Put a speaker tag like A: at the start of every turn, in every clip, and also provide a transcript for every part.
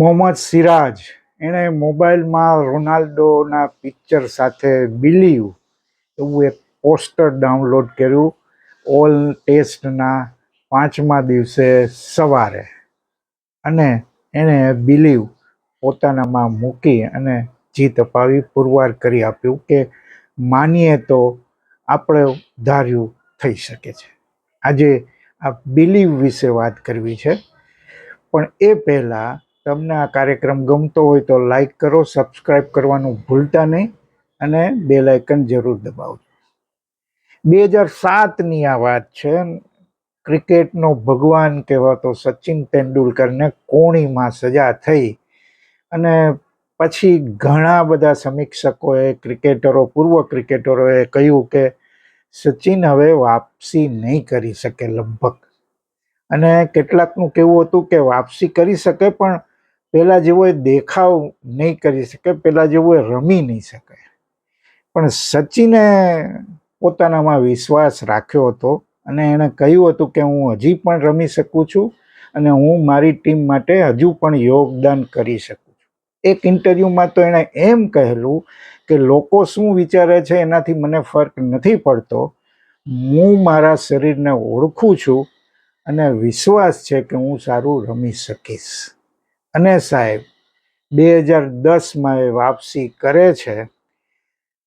A: મોહમ્મદ સિરાજ. એણે મોબાઈલમાં રોનાલ્ડોના પિક્ચર સાથે બિલીવ એવું એક પોસ્ટર ડાઉનલોડ કર્યું. ઓલ ટેસ્ટના પાંચમા દિવસે સવારે. અને એણે બિલીવ પોતાનામાં મૂકી અને જીત અપાવી, પુરવાર કરી આપ્યું કે માનીએ તો આપણે ધાર્યું થઈ શકે છે. આજે આ બિલીવ વિશે વાત કરવી છે. પણ એ પહેલાં તમને આ કાર્યક્રમ ગમતો હોય તો લાઈક કરો સબસ્ક્રાઈબ કરવાનું ભૂલતા નહીં અને બે આઇકન જરૂર દબાવજો. બે હજાર સાતની આ વાત છે, ક્રિકેટનો ભગવાન કહેવાતો સચિન તેંડુલકરને કોણીમાં સજા થઈ અને પછી ઘણા બધા સમીક્ષકોએ, ક્રિકેટરો, પૂર્વ ક્રિકેટરોએ કહ્યું કે સચિન હવે વાપસી નહીં કરી શકે લગભગ. અને કેટલાકનું કહેવું હતું કે વાપસી કરી શકે, પણ પહેલાં જેવો એ દેખાવ નહીં કરી શકે પહેલાં જેવો એ રમી નહીં શકે. પણ સચિને પોતાનામાં વિશ્વાસ રાખ્યો હતો અને એણે કહ્યું હતું કે હું હજી પણ રમી શકું છું અને હું મારી ટીમ માટે હજુ પણ યોગદાન કરી શકું છું. એક ઇન્ટરવ્યૂમાં તો એણે એમ કહેલું કે લોકો શું વિચારે છે એનાથી મને ફરક નથી પડતો. હું મારા શરીરને ઓળખું છું અને વિશ્વાસ છે કે હું સારું રમી શકીશ. અને સાહેબ, બે હજાર દસમાં એ વાપસી કરે છે.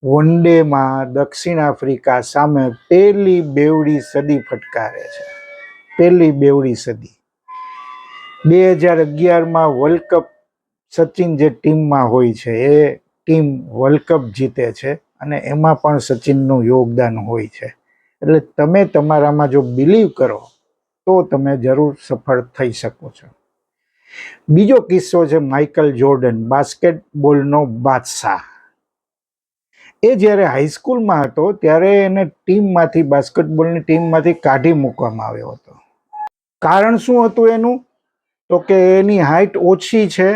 A: વન ડેમાં દક્ષિણ આફ્રિકા સામે પહેલી બેવડી સદી ફટકારે છે. પહેલી બેવડી સદી. બે હજાર અગિયારમાં વર્લ્ડ કપ સચિન જે ટીમમાં હોય છે, એ ટીમ વર્લ્ડ કપ જીતે છે અને એમાં પણ સચિનનું યોગદાન હોય છે. એટલે તમે તમારામાં જો બિલીવ કરો, તો તમે જરૂર સફળ થઈ શકો છો. બીજો કિસ્સો છે માઇકલ જોર્ડન, બાસ્કેટબોલનો બાદશાહ. એ જ્યારે હાઈસ્કૂલમાં હતો, ત્યારે એને ટીમમાંથી, બાસ્કેટબોલની ટીમમાંથી કાઢી મૂકવામાં આવ્યો હતો. કારણ શું હતું એનું? તો કે એની હાઇટ ઓછી છે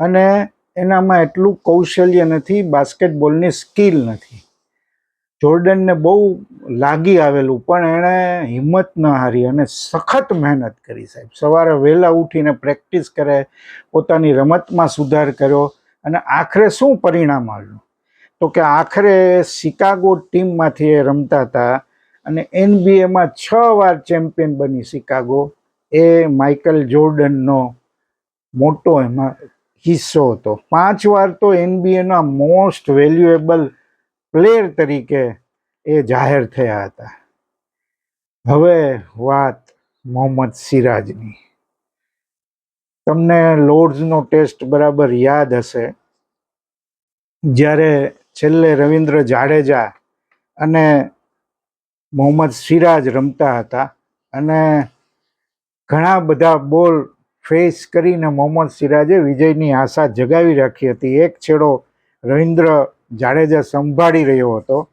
A: અને એનામાં એટલું કૌશલ્ય નથી, બાસ્કેટબોલની સ્કિલ નથી. જોર્ડનને બહુ લાગી આવેલું, પણ એણે હિંમત ન હારી અને સખત મહેનત કરી સાહેબ. સવારે વહેલા ઉઠીને પ્રેક્ટિસ કરે, પોતાની રમતમાં સુધાર કર્યો અને આખરે શું પરિણામ આવ્યું? તો કે આખરે શિકાગો ટીમમાંથી એ રમતા હતા અને એનબીએમાં છ વાર ચેમ્પિયન બની શિકાગો. એ માઇકલ જોર્ડનનો મોટો એમાં હિસ્સો હતો. પાંચ વાર તો એનબીએના મોસ્ટ વેલ્યુએબલ પ્લેયર તરીકે એ જાહેર થયા હતા. હવે વાત મોહમ્મદ સિરાજની. તમને લોર્ડ્સનો ટેસ્ટ બરાબર યાદ હશે. જ્યારે છેલ્લે રવિન્દ્ર જાડેજા અને મોહમ્મદ સિરાજ રમતા હતા અને ઘણા બધા બોલ ફેસ કરીને મોહમ્મદ સિરાજે વિજયની આશા જગાવી રાખી હતી. એક છેડો રવિન્દ્ર જાડેજા સંભાળી રહ્યો હતો.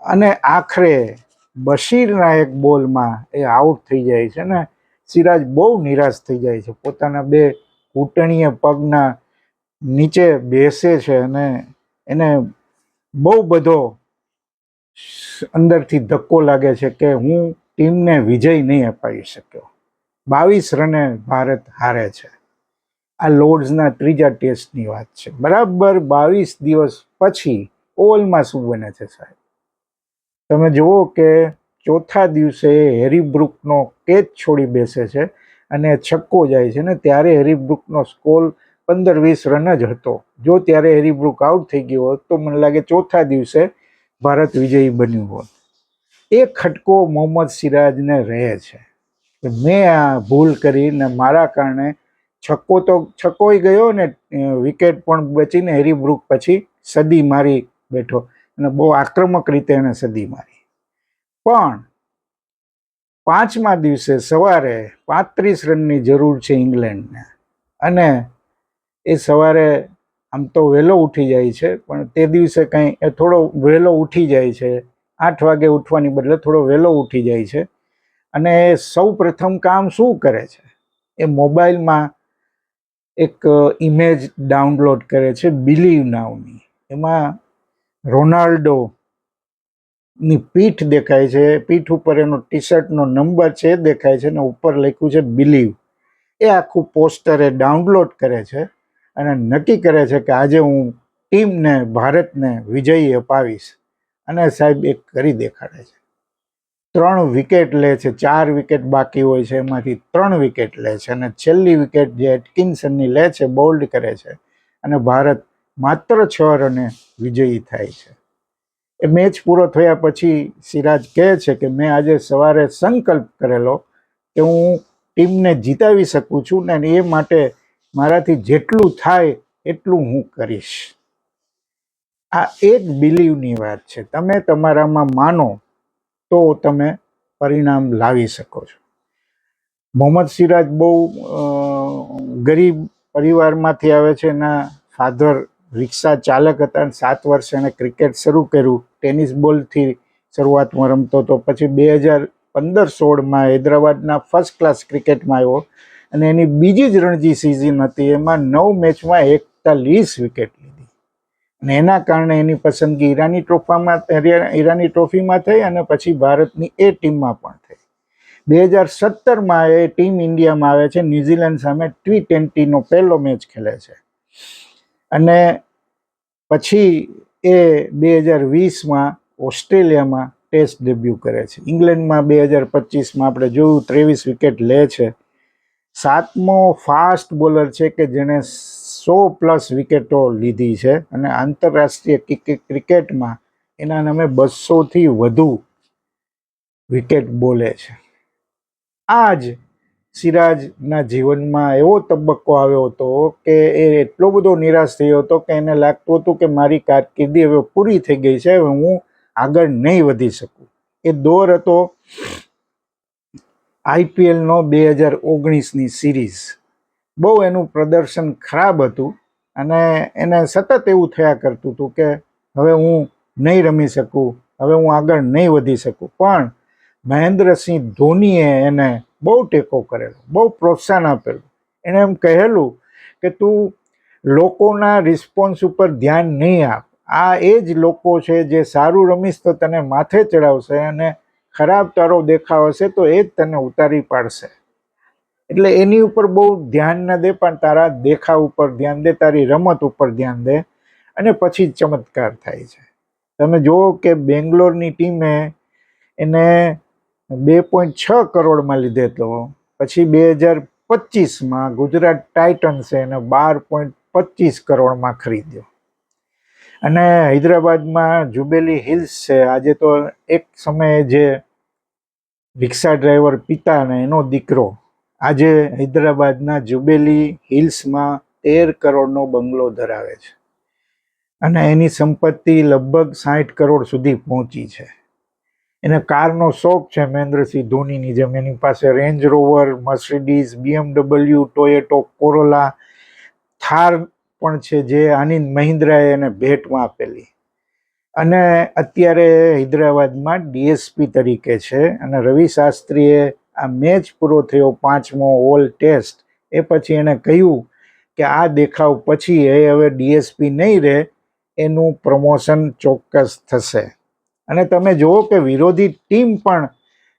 A: અને આખરે બશીરના એક બોલમાં એ આઉટ થઈ જાય છે ને સિરાજ બહુ નિરાશ થઈ જાય છે. પોતાના બે ઘૂંટણીય પગના નીચે બેસે છે અને એને બહુ બધો અંદરથી ધક્કો લાગે છે કે હું ટીમને વિજય નહીં અપાવી શક્યો. બાવીસ રને ભારત હારે છે. આ લોર્ડ્સના ત્રીજા ટેસ્ટની વાત છે. બરાબર બાવીસ દિવસ પછી ઓવલમાં શું બને છે સાહેબ? તમે જુઓ કે ચોથા દિવસે હેરીબ્રુકનો કેચ છોડી બેસે છે અને છક્કો જાય છે ને ત્યારે હેરીબ્રુકનો સ્કોલ પંદર વીસ રન જ હતો. જો ત્યારે હેરીબ્રુક આઉટ થઈ ગયો હોત તો મને લાગે ચોથા દિવસે ભારત વિજયી બન્યું હોત. એ ખટકો મોહમ્મદ સિરાજને રહે છે. મેં આ ભૂલ કરીને મારા કારણે છક્કો તો છક્કોય ગયો ને વિકેટ પણ બચીને હેરી બ્રુક પછી સદી મારી બેઠો. અને બહુ આક્રમક રીતે એણે સદી મારી. પણ પાંચમા દિવસે સવારે પાંત્રીસ રનની જરૂર છે ઇંગ્લેન્ડને. અને એ સવારે આમ તો વહેલો ઉઠી જાય છે, પણ તે દિવસે કંઈ એ થોડો વહેલો ઉઠી જાય છે. આઠ વાગે ઉઠવાની બદલે થોડો વહેલો ઉઠી જાય છે. અને સૌ પ્રથમ કામ શું કરે છે? એ મોબાઈલમાં એક ઇમેજ ડાઉનલોડ કરે છે બિલીવ નાવની એમાં રોનાલ્ડો ની પીઠ દેખાય છે. પીઠ ઉપર એનો ટી શર્ટનો નંબર છે દેખાય છે અને ઉપર લખ્યું છે બિલીવ એ આખું પોસ્ટર એ ડાઉનલોડ કરે છે અને નક્કી કરે છે કે આજે હું ટીમને ભારતને વિજયી અપાવીશ. અને સાહેબ એ કરી દેખાડે છે. ત્રણ વિકેટ લે છે, ચાર વિકેટ બાકી હોય છે, એમાંથી ત્રણ વિકેટ લે છે અને છેલ્લી વિકેટ જે એટકિન્સનની લે છે, બોલ્ડ કરે છે અને ભારત માત્ર છ રને વિજયી થાય છે. એ મેચ પૂરો થયા પછી સિરાજ કહે છે કે મેં આજે સવારે સંકલ્પ કરેલો કે હું ટીમને જીતાવી શકું છું ને એ માટે મારાથી જેટલું થાય એટલું હું કરીશ. આ એક બિલીવની વાત છે. તમે તમારામાં માનો તો તમે પરિણામ લાવી શકો છો. મોહમ્મદ સિરાજ બહુ ગરીબ પરિવારમાંથી આવે છે એના ફાધર રિક્ષા ચાલક હતા અને સાત વર્ષે એણે ક્રિકેટ શરૂ કર્યું. ટેનિસ બોલથી શરૂઆતમાં રમતો હતો. પછી બે હજાર પંદર સોળમાં હૈદરાબાદના ફર્સ્ટ ક્લાસ ક્રિકેટમાં આવ્યો અને એની બીજી જ રણજી સિઝન હતી. એમાં નવ મેચમાં એકતાલીસ વિકેટ અને એના કારણે એની પસંદગી ઈરાની ટ્રોફામાં ઈરાની ટ્રોફીમાં થઈ અને પછી ભારતની એ ટીમમાં પણ થઈ. બે હજાર સત્તરમાં એ ટીમ ઇન્ડિયામાં આવે છે. ન્યુઝીલેન્ડ સામે ટી ટ્વેન્ટીનો પહેલો મેચ ખેલે છે. અને પછી એ બે હજાર વીસમાં ઓસ્ટ્રેલિયામાં ટેસ્ટ ડેબ્યુ કરે છે. ઇંગ્લેન્ડમાં બે હજાર પચીસમાં આપણે જોયું ત્રેવીસ વિકેટ લે છે. સાતમો ફાસ્ટ બોલર છે કે જેણે સો પ્લસ વિકેટો લીધી છે અને આંતરરાષ્ટ્રીય ક્રિકે- ક્રિકેટમાં એના નામે બસોથી વધુ વિકેટ બોલે છે. આ જ સિરાજના જીવનમાં એવો તબક્કો આવ્યો હતો કે એ એટલો બધો નિરાશ થયો હતો કે એને લાગતું હતું કે મારી કારકિર્દી હવે પૂરી થઈ ગઈ છે, હવે હું આગળ નહીં વધી શકું. એ દોર હતો આઈપીએલનો બે હજાર ઓગણીસની સિરીઝ. બહુ એનું પ્રદર્શન ખરાબ હતું અને એને સતત એવું થયા કરતું હતું કે હવે હું નહીં રમી શકું, હવે હું આગળ નહીં વધી શકું. પણ મહેન્દ્રસિંહ ધોનીએ એને બહુ ટેકો કરેલો, બહુ પ્રોત્સાહન આપેલું. એણે એમ કહેલું કે તું લોકોના રિસ્પોન્સ ઉપર ધ્યાન નહીં આપ. આ એ જ લોકો છે જે સારું રમીશ તો તને માથે ચડાવશે અને ખરાબ તારો દેખાવ હશે તો એ જ તને ઉતારી પાડશે. એટલે એની ઉપર બહુ ધ્યાન ન દે, પણ તારા દેખાવ ઉપર ધ્યાન દે, તારી રમત ઉપર ધ્યાન દે, અને પછી ચમત્કાર થાય છે. તમે જુઓ કે બેંગ્લોરની ટીમે એને બે પોઈન્ટ છ કરોડમાં લીધેલો પછી બે હજાર પચીસમાં ગુજરાત ટાઇટન્સે એને બાર પોઈન્ટ પચીસ કરોડમાં ખરીદ્યો. અને હૈદરાબાદમાં જુબેલી હિલ્સ છે, આજે તો એક સમયે જે રિક્ષા ડ્રાઈવર પિતા અને એનો દીકરો આજે હૈદરાબાદના જુબેલી હિલ્સમાં તેર કરોડનો બંગલો ધરાવે છે. અને એની સંપત્તિ લગભગ સાઠ કરોડ સુધી પહોંચી છે. એને કારનો શોખ છે મહેન્દ્રસિંહ ધોનીની જેમ. એની પાસે Range Rover, Mercedes, BMW, Toyota, Corolla, Thar પણ છે જે આનંદ મહિન્દ્રાએ એને ભેટમાં આપેલી. અને અત્યારે હૈદરાબાદમાં ડીએસપી તરીકે છે. અને રવિ શાસ્ત્રીએ આ મેચ પૂરો થયો પાંચમો ઓલ ટેસ્ટ. એ પછી એણે કહ્યું કે આ દેખાવ પછી એ હવે ડીએસપી નહીં રહે, એનું પ્રમોશન ચોક્કસ થશે. અને તમે જુઓ કે વિરોધી ટીમ પણ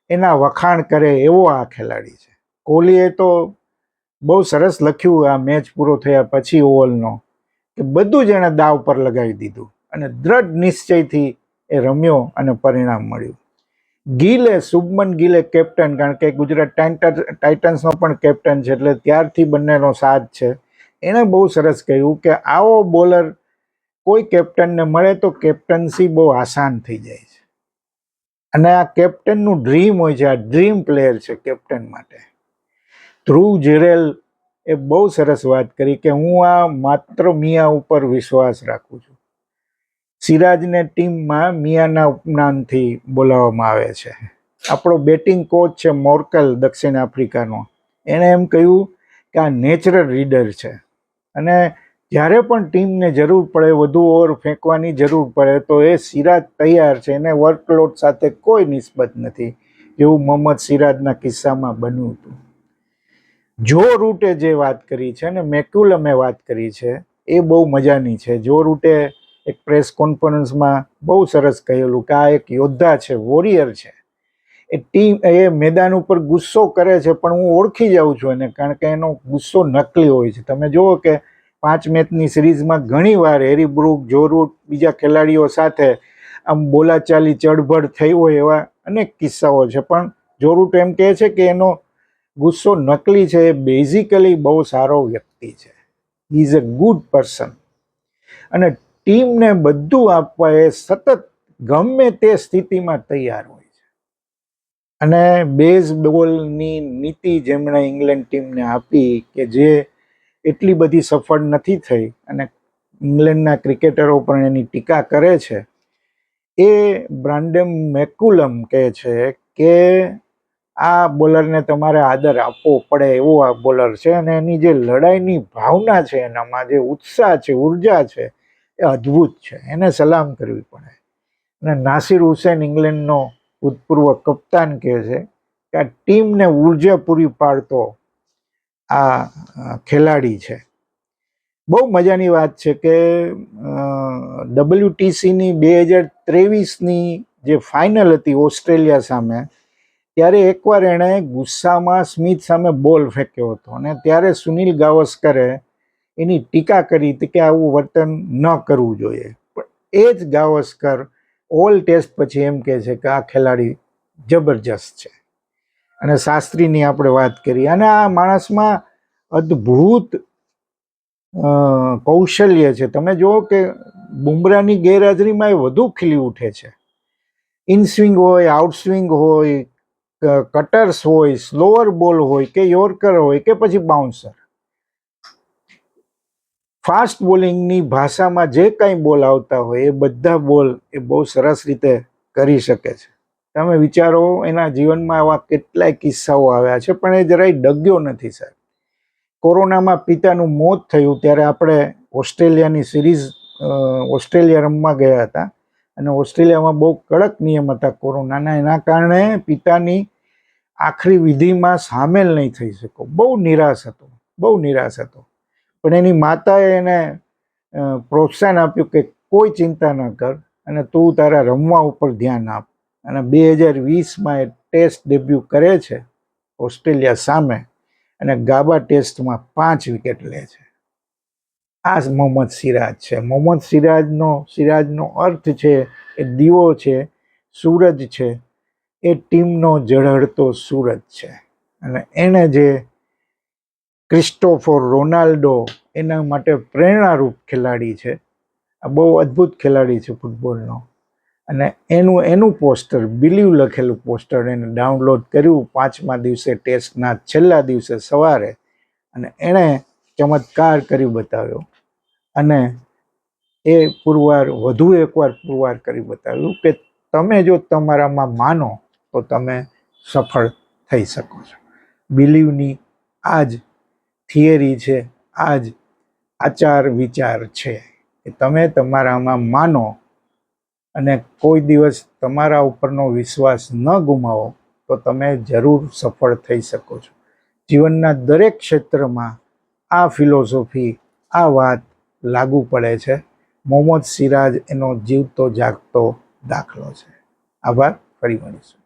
A: એના વખાણ કરે એવો આ ખેલાડી છે. કોહલીએ તો બહુ સરસ લખ્યું આ મેચ પૂરો થયા પછી ઓવલનો, કે બધું જ એણે દાવ પર લગાવી દીધું અને દ્રઢ નિશ્ચયથી એ રમ્યો અને પરિણામ મળ્યું. ગિલે, શુભમન ગિલે કેપ્ટન કારણ કે ગુજરાત ટાઇટન્સ, ટાઇટન્સનો પણ કેપ્ટન છે, એટલે ત્યારથી બંનેનો સાથ છે. એણે બહુ સરસ કહ્યું કે આવો બોલર કોઈ કેપ્ટનને મળે તો કેપ્ટન્સી બહુ આસાન થઈ જાય છે. અને આ કેપ્ટનનું ડ્રીમ હોય છે, આ ડ્રીમ પ્લેયર છે કેપ્ટન માટે. ધ્રુવ જુરેલ એ બહુ સરસ વાત કરી કે હું આ માત્ર મિયા ઉપર વિશ્વાસ રાખું છું. સિરાજને ટીમમાં મિયાના ઉપનામથી બોલાવવામાં આવે છે. આપણો બેટિંગ કોચ છે મોર્કલ, દક્ષિણ આફ્રિકાનો. એણે એમ કહ્યું કે આ નેચરલ રીડર છે. અને જ્યારે પણ ટીમને જરૂર પડે, વધુ ઓવર ફેંકવાની જરૂર પડે, તો એ સિરાજ તૈયાર છે. એને વર્કલોડ સાથે કોઈ નિસ્બત નથી, એવું મોહમ્મદ સિરાજના કિસ્સામાં બન્યું હતું. જો રૂટે જે વાત કરી છે, અને મેક્યુલમે વાત કરી છે, એ બહુ મજાની છે. જો રૂટે એક પ્રેસ કોન્ફરન્સમાં બહુ સરસ કહેલું કે આ એક યોદ્ધા છે વોરિયર છે. એ ટીમ એ મેદાન ઉપર ગુસ્સો કરે છે, પણ હું ઓળખી જાઉં છું એને, કારણ કે એનો ગુસ્સો નકલી હોય છે. તમે જુઓ કે પાંચ મેચની સિરીઝમાં ઘણીવાર હેરી બ્રુક જોરૂટ બીજા ખેલાડીઓ સાથે આમ બોલાચાલી ચડભડ થઈ હોય એવા અનેક કિસ્સાઓ છે. પણ જોરૂટ એમ કહે છે કે એનો ગુસ્સો નકલી છે, એ બેઝિકલી બહુ સારો વ્યક્તિ છે. ઇઝ અ ગુડ પર્સન અને ટીમને બધું આપવા એ સતત ગમે તે સ્થિતિમાં તૈયાર હોય છે. અને બેઝબોલની નીતિ જેમણે ઇંગ્લેન્ડ ટીમને આપી કે જે એટલી બધી સફળ નથી થઈ અને ઇંગ્લેન્ડના ક્રિકેટરો પણ એની ટીકા કરે છે, એ બ્રાન્ડેમ મેકુલમ કહે છે કે આ બોલરને તમારે આદર આપવો પડે એવો આ બોલર છે અને એની જે લડાઈની ભાવના છે, એનામાં જે ઉત્સાહ છે, ઊર્જા છે એ અદ્ભુત છે. એને સલામ કરવી પડે. અને નાસિર હુસેન ઇંગ્લેન્ડનો ભૂતપૂર્વ કપ્તાન કહે છે કે આ ટીમને ઊર્જા પૂરી પાડતો આ ખેલાડી છે. બહુ મજાની વાત છે કે ડબલ્યુટીસીની બે હજાર ત્રેવીસની જે ફાઇનલ હતી ઓસ્ટ્રેલિયા સામે, ત્યારે એકવાર એણે ગુસ્સામાં સ્મિથ સામે બોલ ફેંક્યો હતો અને ત્યારે સુનિલ ગાવસ્કરે એની ટીકા કરી કે આવું વર્તન ન કરવું જોઈએ. પણ એ જ ગાવસ્કર ઓલ ટેસ્ટ પછી એમ કહે છે કે આ ખેલાડી જબરજસ્ત છે. અને શાસ્ત્રીની આપણે વાત કરી. અને આ માણસમાં અદ્ભુત કૌશલ્ય છે. તમે જુઓ કે બુમરાની ગેરહાજરીમાં એ વધુ ખીલી ઉઠે છે. ઇન સ્વિંગ હોય, આઉટ સ્વિંગ હોય કટર્સ હોય, સ્લોઅર બોલ હોય, કે યોર્કર હોય, કે પછી બાઉન્સર. ફાસ્ટ બોલિંગની ભાષામાં જે કાંઈ બોલ આવતા હોય એ બધા બોલ એ બહુ સરસ રીતે કરી શકે છે. તમે વિચારો, એના જીવનમાં આવા કેટલાય કિસ્સાઓ આવ્યા છે, પણ એ જરાય ડગ્યો નથી સાહેબ. કોરોનામાં પિતાનું મોત થયું ત્યારે આપણે ઓસ્ટ્રેલિયાની સિરીઝ ઓસ્ટ્રેલિયા રમવા ગયા હતા અને ઓસ્ટ્રેલિયામાં બહુ કડક નિયમ હતા કોરોનાના, એના કારણે પિતાની આખરી વિધિમાં સામેલ નહીં થઈ શકો. બહુ નિરાશ હતો, બહુ નિરાશ હતો. પણ એની માતાએ એને પ્રોત્સાહન આપ્યું કે કોઈ ચિંતા ન કર અને તું તારા રમવા ઉપર ધ્યાન આપ. અને બે હજાર વીસમાં એ ટેસ્ટ ડેબ્યુ કરે છે ઓસ્ટ્રેલિયા સામે અને ગાબા ટેસ્ટમાં પાંચ વિકેટ લે છે. આ મોહમ્મદ સિરાજ છે. મોહમ્મદ સિરાજનો સિરાજનો અર્થ છે એ દીવો છે, સૂરજ છે, એ ટીમનો ઝળહળતો સૂરજ છે. અને એણે જે ક્રિસ્ટોફર રોનાલ્ડો એના માટે પ્રેરણારૂપ ખેલાડી છે. આ બહુ અદ્ભુત ખેલાડી છે ફૂટબોલનો. અને એનું એનું પોસ્ટર, બિલીવ લખેલું પોસ્ટર એને ડાઉનલોડ કર્યું પાંચમા દિવસે ટેસ્ટના છેલ્લા દિવસે સવારે અને એણે ચમત્કાર કરી બતાવ્યો. અને એ પુરવાર, વધુ એકવાર પુરવાર કરી બતાવ્યું કે તમે જો તમારામાં માનો તો તમે સફળ થઈ શકો છો. બિલીવની આ જ થિયરી છે આ જ આચાર વિચાર છે કે તમે તમારામાં માનો અને કોઈ દિવસ તમારા ઉપરનો વિશ્વાસ ન ગુમાવો, તો તમે જરૂર સફળ થઈ શકો છો. જીવનના દરેક ક્ષેત્રમાં આ ફિલોસોફી, આ વાત લાગુ પડે છે. મોહમ્મદ સિરાજ એનો જીવતો જાગતો દાખલો છે. આભાર. ફરી મળીશું.